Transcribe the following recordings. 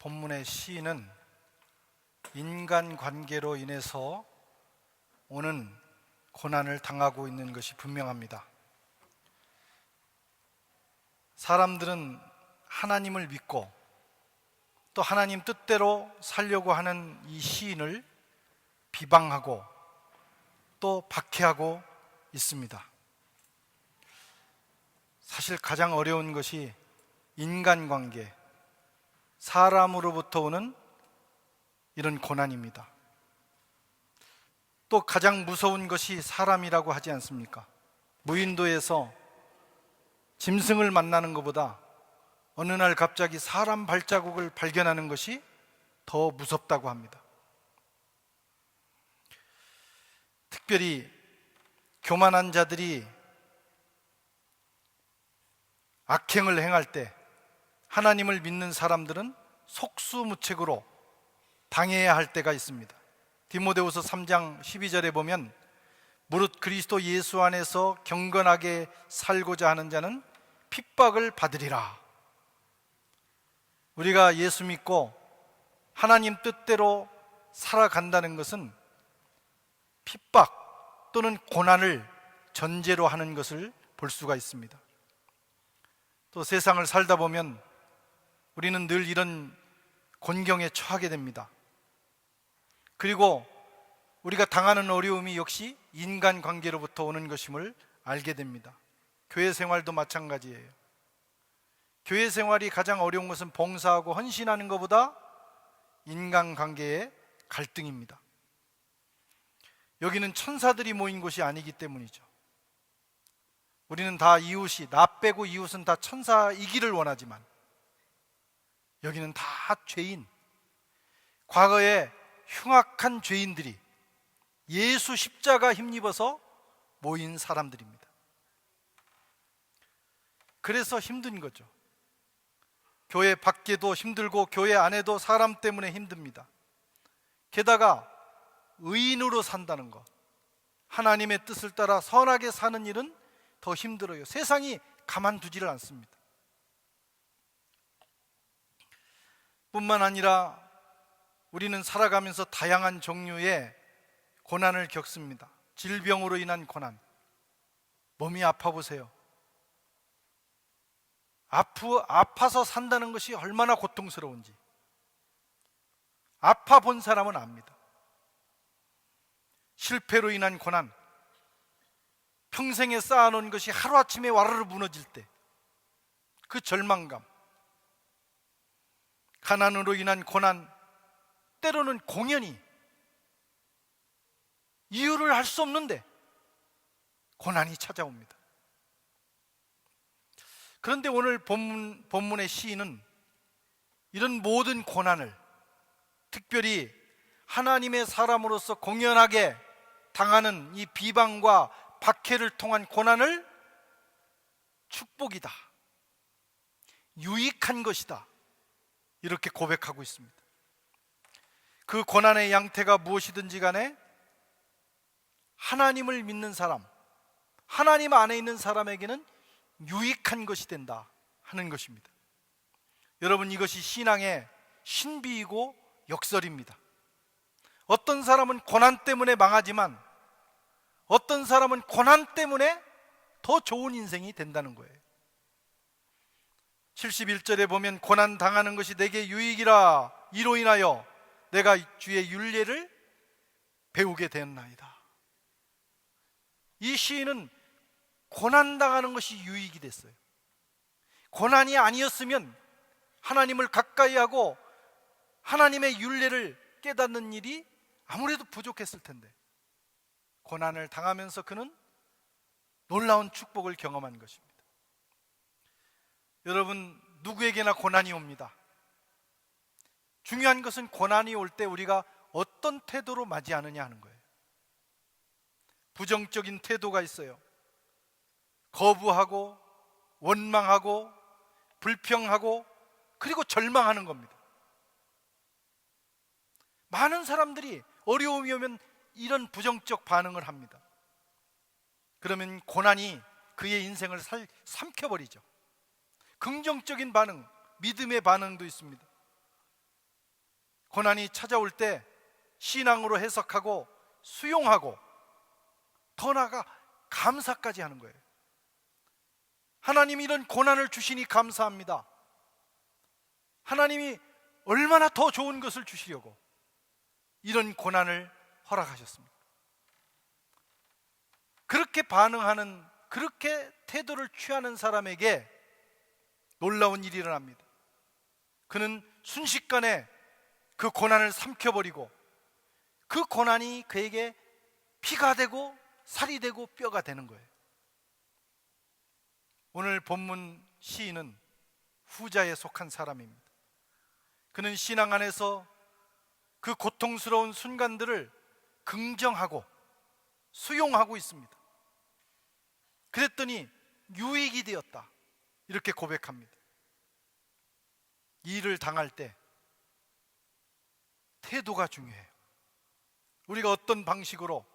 본문의 시인은 인간 관계로 인해서 오는 고난을 당하고 있는 것이 분명합니다. 사람들은 하나님을 믿고 또 하나님 뜻대로 살려고 하는 이 시인을 비방하고 또 박해하고 있습니다. 사실 가장 어려운 것이 인간관계, 사람으로부터 오는 이런 고난입니다. 또 가장 무서운 것이 사람이라고 하지 않습니까? 무인도에서 짐승을 만나는 것보다 어느 날 갑자기 사람 발자국을 발견하는 것이 더 무섭다고 합니다. 특별히 교만한 자들이 악행을 행할 때 하나님을 믿는 사람들은 속수무책으로 당해야 할 때가 있습니다. 디모데후서 3장 12절에 보면 무릇 그리스도 예수 안에서 경건하게 살고자 하는 자는 핍박을 받으리라. 우리가 예수 믿고 하나님 뜻대로 살아간다는 것은 핍박 또는 고난을 전제로 하는 것을 볼 수가 있습니다. 또 세상을 살다 보면 우리는 늘 이런 곤경에 처하게 됩니다. 그리고 우리가 당하는 어려움이 역시 인간 관계로부터 오는 것임을 알게 됩니다. 교회 생활도 마찬가지예요. 교회 생활이 가장 어려운 것은 봉사하고 헌신하는 것보다 인간 관계의 갈등입니다. 여기는 천사들이 모인 곳이 아니기 때문이죠. 우리는 다 이웃이, 나 빼고 이웃은 다 천사이기를 원하지만 여기는 다 죄인, 과거에 흉악한 죄인들이 예수 십자가 힘입어서 모인 사람들입니다. 그래서 힘든 거죠. 교회 밖에도 힘들고 교회 안에도 사람 때문에 힘듭니다. 게다가 의인으로 산다는 것, 하나님의 뜻을 따라 선하게 사는 일은 더 힘들어요. 세상이 가만두지를 않습니다. 뿐만 아니라 우리는 살아가면서 다양한 종류의 고난을 겪습니다. 질병으로 인한 고난. 몸이 아파 보세요. 아프, 아파서 산다는 것이 얼마나 고통스러운지. 아파 본 사람은 압니다. 실패로 인한 고난. 평생에 쌓아놓은 것이 하루아침에 와르르 무너질 때. 그 절망감. 가난으로 인한 고난. 때로는 공연히 이유를 알 수 없는데 고난이 찾아옵니다. 그런데 오늘 본문, 본문의 시인은 이런 모든 고난을 특별히 하나님의 사람으로서 공연하게 당하는 이 비방과 박해를 통한 고난을 축복이다. 유익한 것이다. 이렇게 고백하고 있습니다. 그 고난의 양태가 무엇이든지 간에 하나님을 믿는 사람, 하나님 안에 있는 사람에게는 유익한 것이 된다 하는 것입니다. 여러분 이것이 신앙의 신비이고 역설입니다. 어떤 사람은 고난 때문에 망하지만 어떤 사람은 고난 때문에 더 좋은 인생이 된다는 거예요. 71절에 보면 고난 당하는 것이 내게 유익이라 이로 인하여 내가 주의 윤례를 배우게 되었나이다. 이 시인은 고난 당하는 것이 유익이 됐어요. 고난이 아니었으면 하나님을 가까이 하고 하나님의 윤례를 깨닫는 일이 아무래도 부족했을 텐데 고난을 당하면서 그는 놀라운 축복을 경험한 것입니다. 여러분 누구에게나 고난이 옵니다. 중요한 것은 고난이 올 때 우리가 어떤 태도로 맞이하느냐 하는 거예요. 부정적인 태도가 있어요. 거부하고 원망하고 불평하고 그리고 절망하는 겁니다. 많은 사람들이 어려움이 오면 이런 부정적 반응을 합니다. 그러면 고난이 그의 인생을 살, 삼켜버리죠. 긍정적인 반응, 믿음의 반응도 있습니다. 고난이 찾아올 때 신앙으로 해석하고 수용하고 더 나아가 감사까지 하는 거예요. 하나님이 이런 고난을 주시니 감사합니다. 하나님이 얼마나 더 좋은 것을 주시려고 이런 고난을 허락하셨습니다. 그렇게 반응하는 그렇게 태도를 취하는 사람에게 놀라운 일이 일어납니다. 그는 순식간에 그 고난을 삼켜버리고 그 고난이 그에게 피가 되고 살이 되고 뼈가 되는 거예요. 오늘 본문 시인은 후자에 속한 사람입니다. 그는 신앙 안에서 그 고통스러운 순간들을 긍정하고 수용하고 있습니다. 그랬더니 유익이 되었다. 이렇게 고백합니다. 이 일을 당할 때 태도가 중요해요. 우리가 어떤 방식으로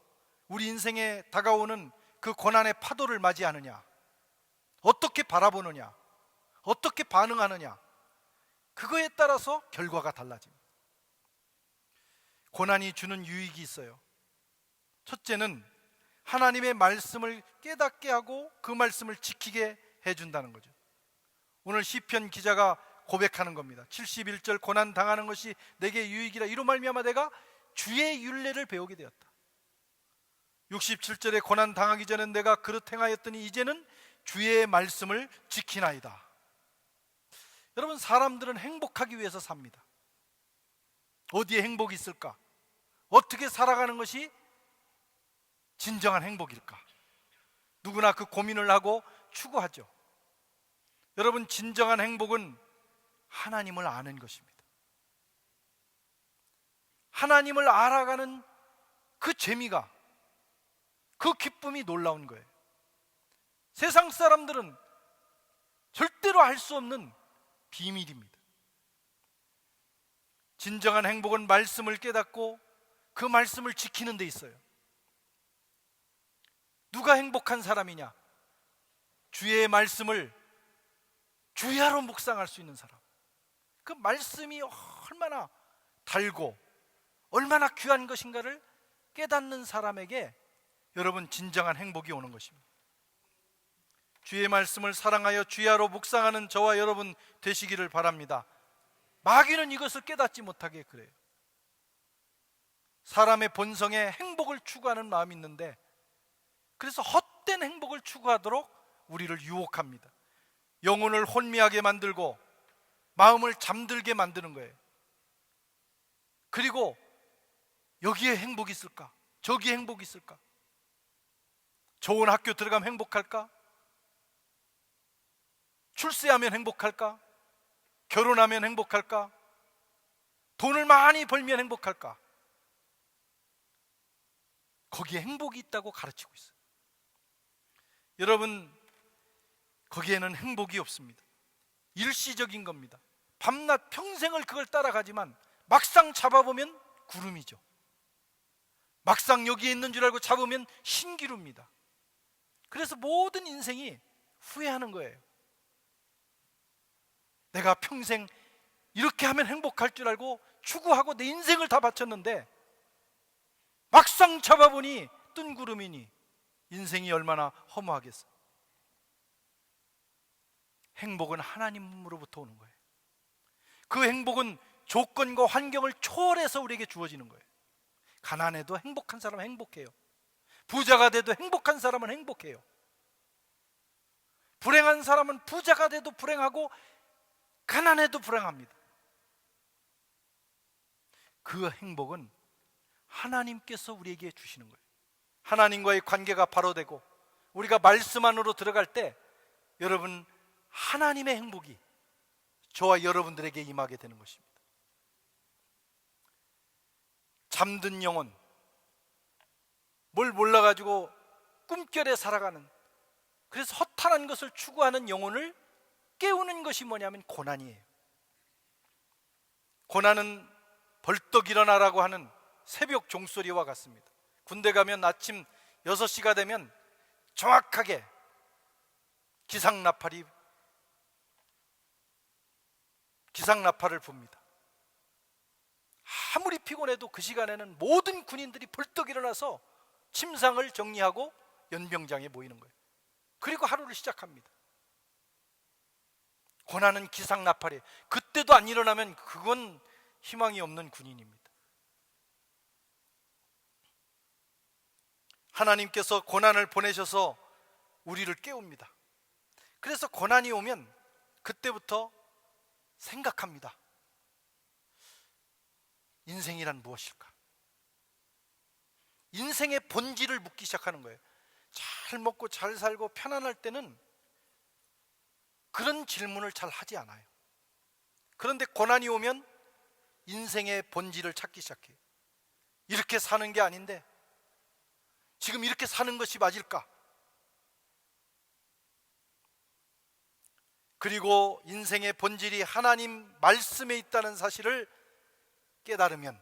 우리 인생에 다가오는 그 고난의 파도를 맞이하느냐, 어떻게 바라보느냐, 어떻게 반응하느냐, 그거에 따라서 결과가 달라집니다. 고난이 주는 유익이 있어요. 첫째는 하나님의 말씀을 깨닫게 하고 그 말씀을 지키게 해준다는 거죠. 오늘 시편 기자가 고백하는 겁니다. 71절 고난 당하는 것이 내게 유익이라 이로 말미암아 내가 주의 윤례를 배우게 되었다. 67절에 고난 당하기 전에 내가 그릇 행하였더니 이제는 주의 말씀을 지키나이다. 여러분 사람들은 행복하기 위해서 삽니다. 어디에 행복이 있을까? 어떻게 살아가는 것이 진정한 행복일까? 누구나 그 고민을 하고 추구하죠. 여러분 진정한 행복은 하나님을 아는 것입니다. 하나님을 알아가는 그 재미가 그 기쁨이 놀라운 거예요. 세상 사람들은 절대로 알 수 없는 비밀입니다. 진정한 행복은 말씀을 깨닫고 그 말씀을 지키는 데 있어요. 누가 행복한 사람이냐? 주의 말씀을 주야로 묵상할 수 있는 사람. 그 말씀이 얼마나 달고 얼마나 귀한 것인가를 깨닫는 사람에게 여러분 진정한 행복이 오는 것입니다. 주의 말씀을 사랑하여 주야로 묵상하는 저와 여러분 되시기를 바랍니다. 마귀는 이것을 깨닫지 못하게 그래요. 사람의 본성에 행복을 추구하는 마음이 있는데 그래서 헛된 행복을 추구하도록 우리를 유혹합니다. 영혼을 혼미하게 만들고 마음을 잠들게 만드는 거예요. 그리고 여기에 행복이 있을까? 저기에 행복이 있을까? 좋은 학교 들어가면 행복할까? 출세하면 행복할까? 결혼하면 행복할까? 돈을 많이 벌면 행복할까? 거기에 행복이 있다고 가르치고 있어요. 여러분, 거기에는 행복이 없습니다. 일시적인 겁니다. 밤낮 평생을 그걸 따라가지만 막상 잡아보면 구름이죠. 막상 여기에 있는 줄 알고 잡으면 신기루입니다. 그래서 모든 인생이 후회하는 거예요. 내가 평생 이렇게 하면 행복할 줄 알고 추구하고 내 인생을 다 바쳤는데 막상 잡아보니 뜬 구름이니 인생이 얼마나 허무하겠어. 행복은 하나님으로부터 오는 거예요. 그 행복은 조건과 환경을 초월해서 우리에게 주어지는 거예요. 가난해도 행복한 사람은 행복해요. 부자가 돼도 행복한 사람은 행복해요. 불행한 사람은 부자가 돼도 불행하고 가난해도 불행합니다. 그 행복은 하나님께서 우리에게 주시는 거예요. 하나님과의 관계가 바로 되고 우리가 말씀 안으로 들어갈 때 여러분 하나님의 행복이 저와 여러분들에게 임하게 되는 것입니다. 잠든 영혼, 뭘 몰라가지고 꿈결에 살아가는 그래서 허탈한 것을 추구하는 영혼을 깨우는 것이 뭐냐면 고난이에요. 고난은 벌떡 일어나라고 하는 새벽 종소리와 같습니다. 군대 가면 아침 6시가 되면 정확하게 기상나팔이 기상나팔을 붑니다. 아무리 피곤해도 그 시간에는 모든 군인들이 벌떡 일어나서 침상을 정리하고 연병장에 모이는 거예요. 그리고 하루를 시작합니다. 고난은 기상나팔이 그때도 안 일어나면 그건 희망이 없는 군인입니다. 하나님께서 고난을 보내셔서 우리를 깨웁니다. 그래서 고난이 오면 그때부터 생각합니다. 인생이란 무엇일까? 인생의 본질을 묻기 시작하는 거예요. 잘 먹고 잘 살고 편안할 때는 그런 질문을 잘 하지 않아요. 그런데 고난이 오면 인생의 본질을 찾기 시작해요. 이렇게 사는 게 아닌데 지금 이렇게 사는 것이 맞을까? 그리고 인생의 본질이 하나님 말씀에 있다는 사실을 깨달으면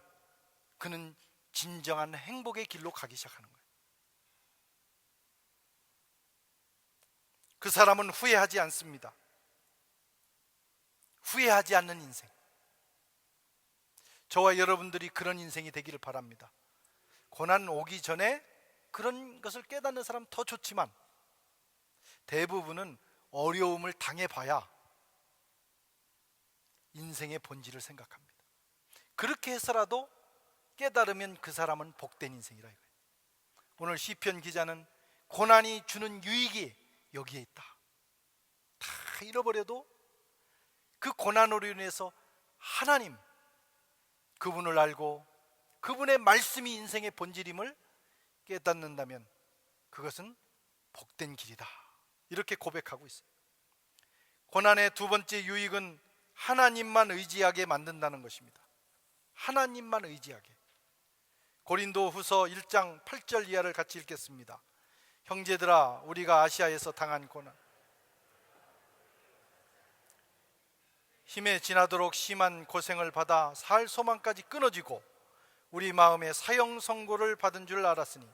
그는 진정한 행복의 길로 가기 시작하는 거예요. 그 사람은 후회하지 않습니다. 후회하지 않는 인생. 저와 여러분들이 그런 인생이 되기를 바랍니다. 고난 오기 전에 그런 것을 깨닫는 사람 더 좋지만 대부분은 어려움을 당해봐야 인생의 본질을 생각합니다. 그렇게 해서라도 깨달으면 그 사람은 복된 인생이라 이거예요. 오늘 시편 기자는 고난이 주는 유익이 여기에 있다. 다 잃어버려도 그 고난으로 인해서 하나님 그분을 알고 그분의 말씀이 인생의 본질임을 깨닫는다면 그것은 복된 길이다. 이렇게 고백하고 있어요. 고난의 두 번째 유익은 하나님만 의지하게 만든다는 것입니다. 하나님만 의지하게. 고린도 후서 1장 8절 이하를 같이 읽겠습니다. 형제들아, 우리가 아시아에서 당한 고난. 힘에 지나도록 심한 고생을 받아 살 소망까지 끊어지고 우리 마음에 사형 선고를 받은 줄 알았으니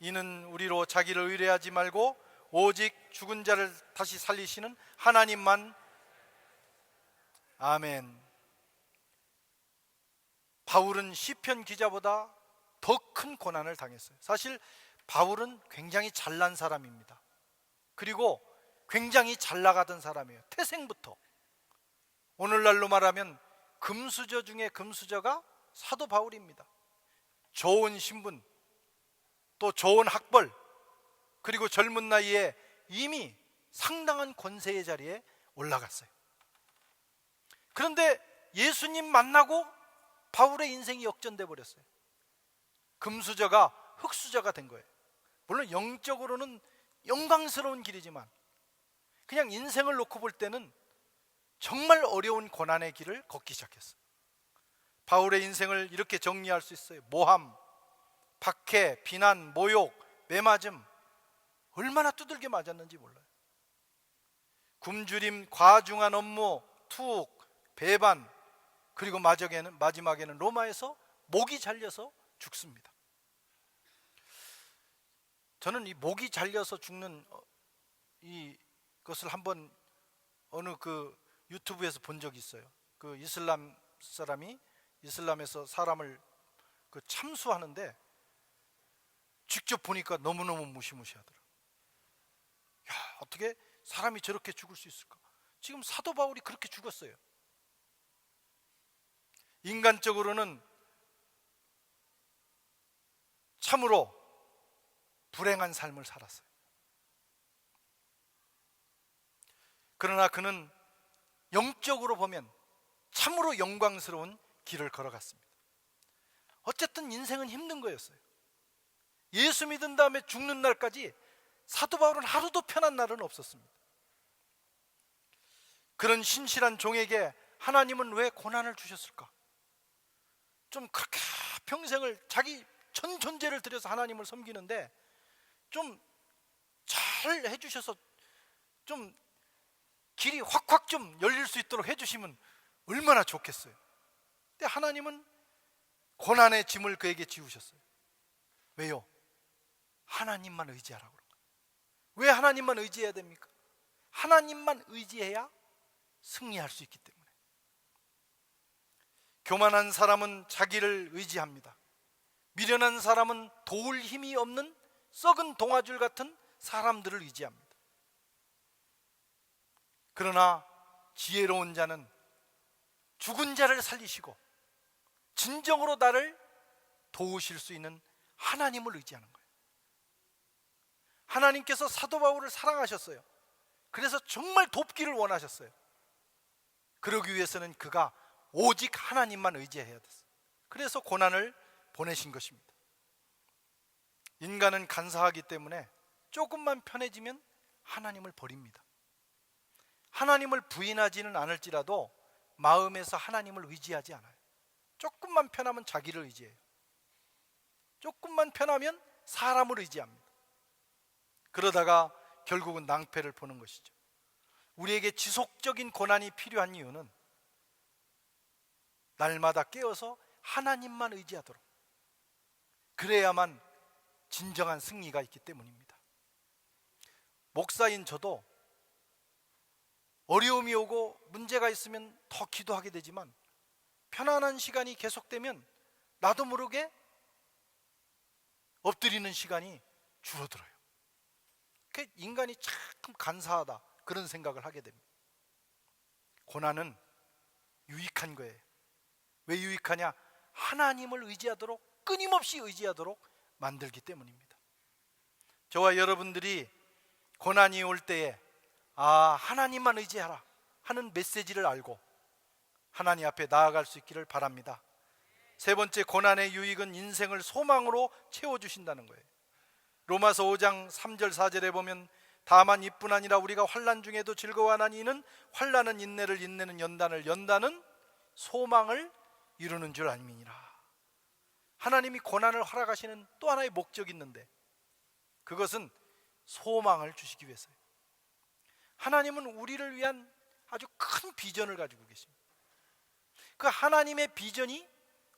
이는 우리로 자기를 의뢰하지 말고 오직 죽은 자를 다시 살리시는 하나님만 아멘. 바울은 시편 기자보다 더 큰 고난을 당했어요. 사실 바울은 굉장히 잘난 사람입니다. 그리고 굉장히 잘 나가던 사람이에요. 태생부터. 오늘날로 말하면 금수저 중에 금수저가 사도 바울입니다. 좋은 신분, 또 좋은 학벌, 그리고 젊은 나이에 이미 상당한 권세의 자리에 올라갔어요. 그런데 예수님 만나고 바울의 인생이 역전돼 버렸어요. 금수저가 흑수저가 된 거예요. 물론 영적으로는 영광스러운 길이지만 그냥 인생을 놓고 볼 때는 정말 어려운 고난의 길을 걷기 시작했어요. 바울의 인생을 이렇게 정리할 수 있어요. 모함, 박해, 비난, 모욕, 매맞음 얼마나 두들겨 맞았는지 몰라요. 굶주림, 과중한 업무, 투옥, 배반, 그리고 마지막에는, 마지막에는 로마에서 목이 잘려서 죽습니다. 저는 이 목이 잘려서 죽는 어, 이 것을 한번 어느 그 유튜브에서 본 적이 있어요. 그 이슬람 사람이 이슬람에서 사람을 그 참수하는데 직접 보니까 너무너무 무시무시하더라. 야, 어떻게 사람이 저렇게 죽을 수 있을까? 지금 사도 바울이 그렇게 죽었어요. 인간적으로는 참으로 불행한 삶을 살았어요. 그러나 그는 영적으로 보면 참으로 영광스러운 길을 걸어갔습니다. 어쨌든 인생은 힘든 거였어요. 예수 믿은 다음에 죽는 날까지 사도 바울은 하루도 편한 날은 없었습니다. 그런 신실한 종에게 하나님은 왜 고난을 주셨을까? 좀 그렇게 평생을 자기 전 존재를 들여서 하나님을 섬기는데 좀 잘 해주셔서 좀 길이 확확 좀 열릴 수 있도록 해주시면 얼마나 좋겠어요. 근데 하나님은 고난의 짐을 그에게 지우셨어요. 왜요? 하나님만 의지하라고. 왜 하나님만 의지해야 됩니까? 하나님만 의지해야 승리할 수 있기 때문에. 교만한 사람은 자기를 의지합니다. 미련한 사람은 도울 힘이 없는 썩은 동아줄 같은 사람들을 의지합니다. 그러나 지혜로운 자는 죽은 자를 살리시고 진정으로 나를 도우실 수 있는 하나님을 의지하는 거예요. 하나님께서 사도 바울을 사랑하셨어요. 그래서 정말 돕기를 원하셨어요. 그러기 위해서는 그가 오직 하나님만 의지해야 됐어요. 그래서 고난을 보내신 것입니다. 인간은 간사하기 때문에 조금만 편해지면 하나님을 버립니다. 하나님을 부인하지는 않을지라도 마음에서 하나님을 의지하지 않아요. 조금만 편하면 자기를 의지해요. 조금만 편하면 사람을 의지합니다. 그러다가 결국은 낭패를 보는 것이죠. 우리에게 지속적인 고난이 필요한 이유는 날마다 깨어서 하나님만 의지하도록 그래야만 진정한 승리가 있기 때문입니다. 목사인 저도 어려움이 오고 문제가 있으면 더 기도하게 되지만 편안한 시간이 계속되면 나도 모르게 엎드리는 시간이 줄어들어요. 그 인간이 참 간사하다 그런 생각을 하게 됩니다. 고난은 유익한 거예요. 왜 유익하냐? 하나님을 의지하도록 끊임없이 의지하도록 만들기 때문입니다. 저와 여러분들이 고난이 올 때에 아, 하나님만 의지하라 하는 메시지를 알고 하나님 앞에 나아갈 수 있기를 바랍니다. 세 번째 고난의 유익은 인생을 소망으로 채워 주신다는 거예요. 로마서 5장 3절 4절에 보면 다만 이뿐 아니라 우리가 환난 중에도 즐거워하나니 이는 환난은 인내를 인내는 연단을 연단은 소망을 이루는 줄 알미니라. 하나님이 고난을 허락하시는 또 하나의 목적이 있는데 그것은 소망을 주시기 위해서예요. 하나님은 우리를 위한 아주 큰 비전을 가지고 계십니다. 그 하나님의 비전이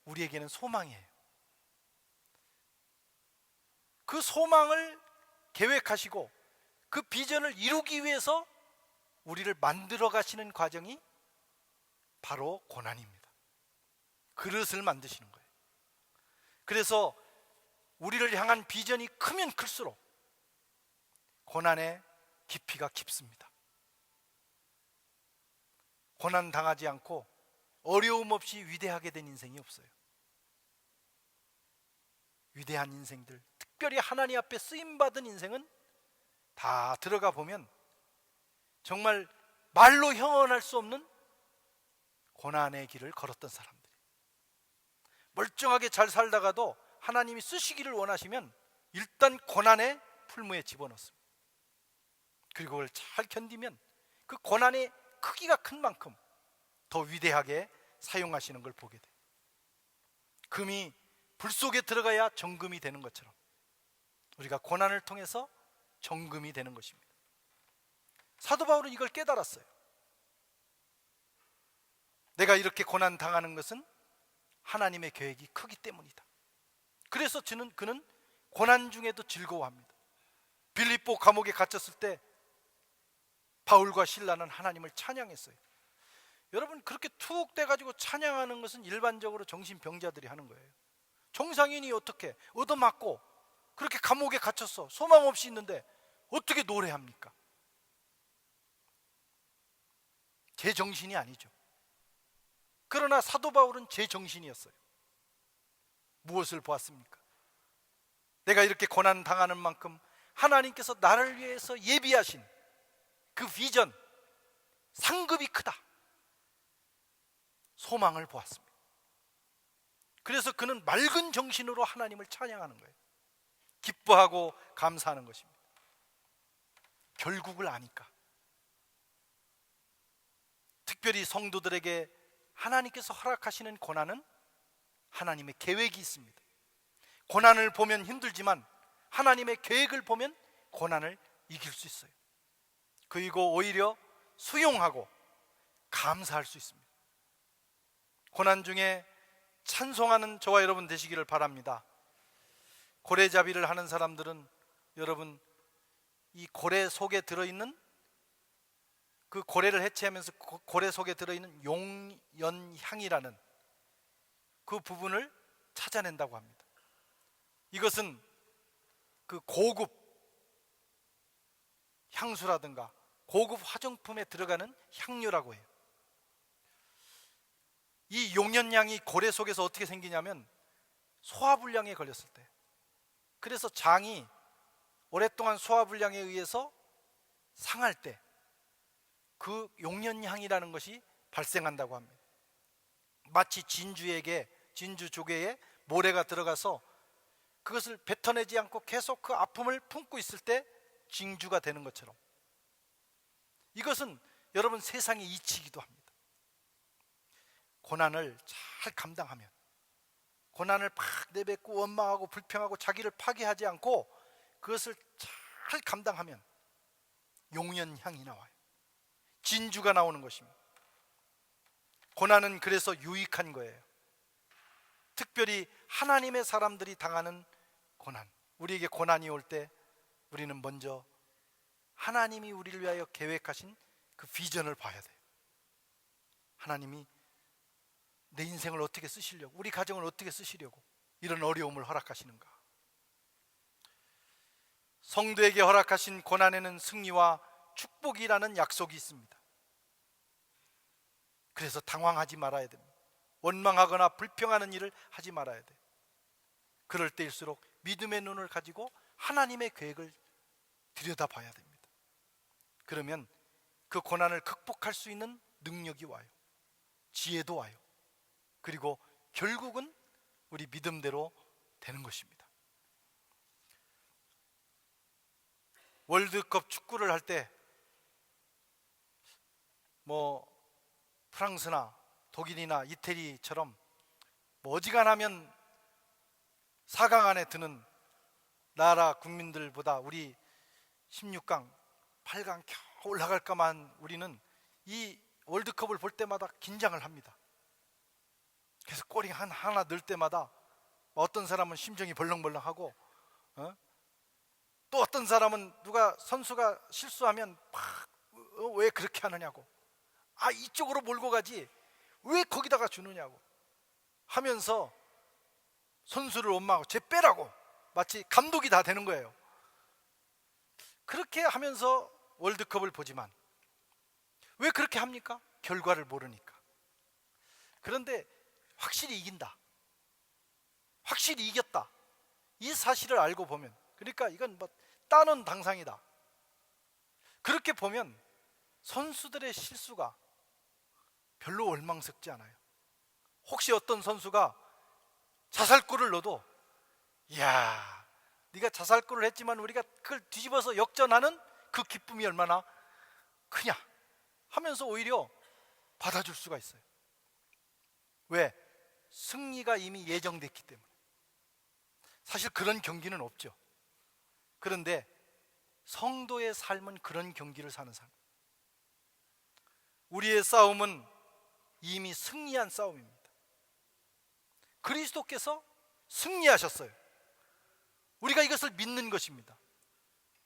우리에게는 소망이에요. 그 소망을 계획하시고 그 비전을 이루기 위해서 우리를 만들어 가시는 과정이 바로 고난입니다. 그릇을 만드시는 거예요. 그래서 우리를 향한 비전이 크면 클수록 고난의 깊이가 깊습니다. 고난 당하지 않고 어려움 없이 위대하게 된 인생이 없어요. 위대한 인생들, 특별히 하나님 앞에 쓰임 받은 인생은 다 들어가 보면 정말 말로 형언할 수 없는 고난의 길을 걸었던 사람들. 멀쩡하게 잘 살다가도 하나님이 쓰시기를 원하시면 일단 고난의 풀무에 집어넣습니다. 그리고 그걸 잘 견디면 그 고난의 크기가 큰 만큼 더 위대하게 사용하시는 걸 보게 돼. 금이 불 속에 들어가야 정금이 되는 것처럼 우리가 고난을 통해서 정금이 되는 것입니다. 사도 바울은 이걸 깨달았어요. 내가 이렇게 고난 당하는 것은 하나님의 계획이 크기 때문이다. 그래서 저는 그는 고난 중에도 즐거워합니다. 빌립보 감옥에 갇혔을 때 바울과 신라는 하나님을 찬양했어요. 여러분 그렇게 툭 떼가지고 찬양하는 것은 일반적으로 정신병자들이 하는 거예요. 정상인이 어떻게 얻어맞고 그렇게 감옥에 갇혔어 소망 없이 있는데 어떻게 노래합니까? 제 정신이 아니죠. 그러나 사도 바울은 제 정신이었어요. 무엇을 보았습니까? 내가 이렇게 고난 당하는 만큼 하나님께서 나를 위해서 예비하신 그 비전, 상급이 크다. 소망을 보았습니다. 그래서 그는 맑은 정신으로 하나님을 찬양하는 거예요. 기뻐하고 감사하는 것입니다. 결국을 아니까. 특별히 성도들에게 하나님께서 허락하시는 고난은 하나님의 계획이 있습니다. 고난을 보면 힘들지만 하나님의 계획을 보면 고난을 이길 수 있어요. 그리고 오히려 수용하고 감사할 수 있습니다. 고난 중에 찬송하는 저와 여러분 되시기를 바랍니다. 고래잡이를 하는 사람들은 여러분 이 고래 속에 들어있는 그 고래를 해체하면서 고래 속에 들어있는 용연향이라는 그 부분을 찾아낸다고 합니다. 이것은 그 고급 향수라든가 고급 화장품에 들어가는 향료라고 해요. 이 용연양이 고래 속에서 어떻게 생기냐면 소화불량에 걸렸을 때 그래서 장이 오랫동안 소화불량에 의해서 상할 때 그 용연향이라는 것이 발생한다고 합니다. 마치 진주에게 진주 조개에 모래가 들어가서 그것을 뱉어내지 않고 계속 그 아픔을 품고 있을 때 징주가 되는 것처럼 이것은 여러분 세상의 이치이기도 합니다. 고난을 잘 감당하면 고난을 팍 내뱉고 원망하고 불평하고 자기를 파괴하지 않고 그것을 잘 감당하면 용연향이 나와요. 진주가 나오는 것입니다. 고난은 그래서 유익한 거예요. 특별히 하나님의 사람들이 당하는 고난. 우리에게 고난이 올 때 우리는 먼저 하나님이 우리를 위하여 계획하신 그 비전을 봐야 돼요. 하나님이 내 인생을 어떻게 쓰시려고, 우리 가정을 어떻게 쓰시려고 이런 어려움을 허락하시는가? 성도에게 허락하신 고난에는 승리와 축복이라는 약속이 있습니다. 그래서 당황하지 말아야 됩니다. 원망하거나 불평하는 일을 하지 말아야 돼. 그럴 때일수록 믿음의 눈을 가지고 하나님의 계획을 들여다봐야 됩니다. 그러면 그 고난을 극복할 수 있는 능력이 와요. 지혜도 와요. 그리고 결국은 우리 믿음대로 되는 것입니다. 월드컵 축구를 할 때 뭐 프랑스나 독일이나 이태리처럼 뭐 어지간하면 4강 안에 드는 나라 국민들보다 우리 16강, 8강 겨우 올라갈까만 우리는 이 월드컵을 볼 때마다 긴장을 합니다. 그래서 골이 한 하나 넣을 때마다 어떤 사람은 심정이 벌렁벌렁하고 어? 또 어떤 사람은 누가 선수가 실수하면 막왜 어, 그렇게 하느냐고 아 이쪽으로 몰고 가지 왜 거기다가 주느냐고 하면서 선수를 원망하고 쟤 빼라고 마치 감독이 다 되는 거예요. 그렇게 하면서 월드컵을 보지만 왜 그렇게 합니까? 결과를 모르니까. 그런데 확실히 이긴다. 확실히 이겼다. 이 사실을 알고 보면 그러니까 이건 뭐 따는 당상이다. 그렇게 보면 선수들의 실수가 별로 원망스럽지 않아요. 혹시 어떤 선수가 자살골을 넣어도 야, 네가 자살골을 했지만 우리가 그걸 뒤집어서 역전하는 그 기쁨이 얼마나 크냐 하면서 오히려 받아줄 수가 있어요. 왜? 승리가 이미 예정됐기 때문에. 사실 그런 경기는 없죠. 그런데 성도의 삶은 그런 경기를 사는 삶. 우리의 싸움은 이미 승리한 싸움입니다. 그리스도께서 승리하셨어요. 우리가 이것을 믿는 것입니다.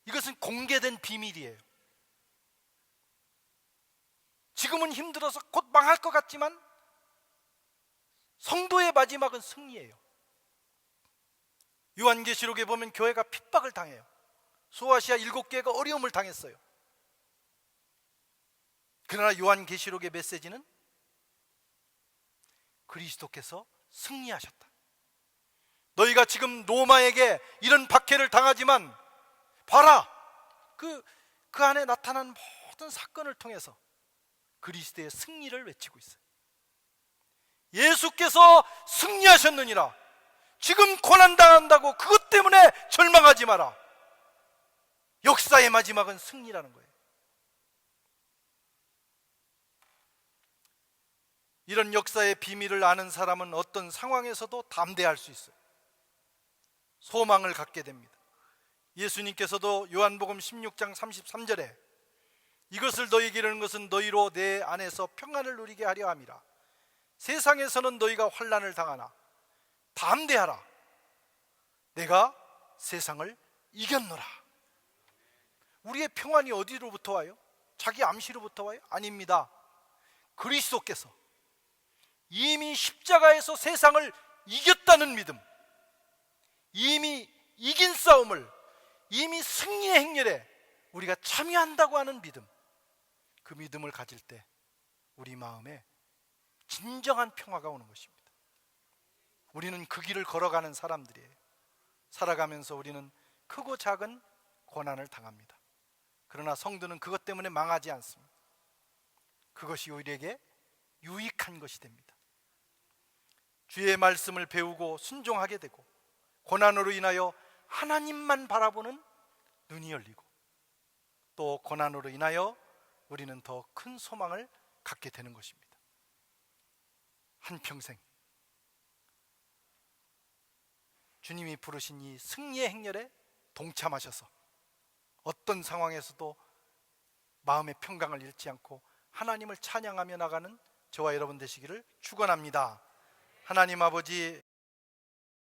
이것은 공개된 비밀이에요. 지금은 힘들어서 곧 망할 것 같지만 성도의 마지막은 승리예요. 요한계시록에 보면 교회가 핍박을 당해요. 소아시아 일곱 개가 어려움을 당했어요. 그러나 요한계시록의 메시지는 그리스도께서 승리하셨다. 너희가 지금 로마에게 이런 박해를 당하지만 봐라. 그, 그 안에 나타난 모든 사건을 통해서 그리스도의 승리를 외치고 있어요. 예수께서 승리하셨느니라. 지금 고난당한다고 그것 때문에 절망하지 마라. 역사의 마지막은 승리라는 거예요. 이런 역사의 비밀을 아는 사람은 어떤 상황에서도 담대할 수 있어요. 소망을 갖게 됩니다. 예수님께서도 요한복음 16장 33절에 이것을 너희에게 이르는 것은 너희로 내 안에서 평안을 누리게 하려 함이라. 세상에서는 너희가 환란을 당하나 담대하라. 내가 세상을 이겼노라. 우리의 평안이 어디로부터 와요? 자기 암시로부터 와요? 아닙니다. 그리스도께서 이미 십자가에서 세상을 이겼다는 믿음, 이미 이긴 싸움을 이미 승리의 행렬에 우리가 참여한다고 하는 믿음, 그 믿음을 가질 때 우리 마음에 진정한 평화가 오는 것입니다. 우리는 그 길을 걸어가는 사람들이에요. 살아가면서 우리는 크고 작은 고난을 당합니다. 그러나 성도는 그것 때문에 망하지 않습니다. 그것이 우리에게 유익한 것이 됩니다. 주의 말씀을 배우고 순종하게 되고 고난으로 인하여 하나님만 바라보는 눈이 열리고 또 고난으로 인하여 우리는 더 큰 소망을 갖게 되는 것입니다. 한평생 주님이 부르신 이 승리의 행렬에 동참하셔서 어떤 상황에서도 마음의 평강을 잃지 않고 하나님을 찬양하며 나가는 저와 여러분 되시기를 축원합니다. 하나님 아버지